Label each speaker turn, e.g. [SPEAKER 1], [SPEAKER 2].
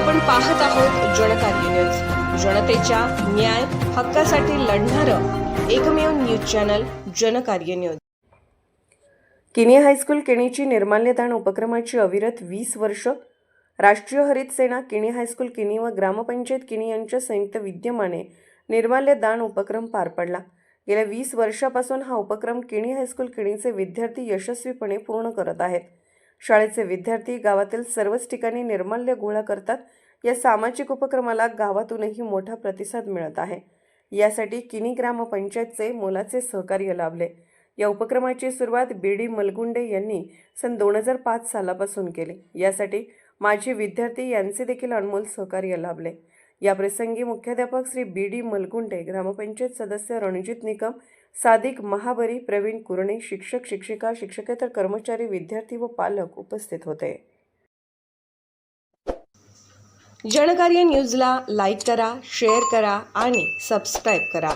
[SPEAKER 1] आपण पाहत आहोत जनकार्य न्यूज. जनतेच्या न्याय हक्कासाठी लढणारं एकमेव news channel Jankarya news. Kini high school किणीची निर्माल्यदान उपक्रमाची अविरत वीस वर्ष. राष्ट्रीय हरित सेना किणी हायस्कूल किनी व ग्रामपंचायत किणी यांच्या संयुक्त विद्यमाने निर्माल्यदान उपक्रम पार पडला. गेल्या वीस वर्षापासून हा उपक्रम किणी हायस्कूल किणीचे विद्यार्थी यशस्वीपणे पूर्ण करत आहेत. शाळेचे विद्यार्थी गावातील सर्वच ठिकाणी निर्माल्य गोळा करतात. या सामाजिक उपक्रमाला गावातूनही मोठा प्रतिसाद मिळत आहे. यासाठी किनी ग्रामपंचायतचे मोलाचे सहकार्य लाभले. या उपक्रमाची सुरुवात बी डी मलगुंडे यांनी सन दोन हजार पाच सालापासून केली. यासाठी माजी विद्यार्थी यांचे देखील अनमोल सहकार्य लाभले. या प्रसंगी मुख्याध्यापक श्री बी डी मलगुंडे ग्रामपंचायत सदस्य रणजित निकम सादिक महाबरी प्रवीण कुरणे शिक्षक शिक्षिका शिक्षकेतर कर्मचारी विद्यार्थी व पालक उपस्थित होते. जनकार्य न्यूजला लाईक करा शेअर करा आणि सबस्क्राईब करा.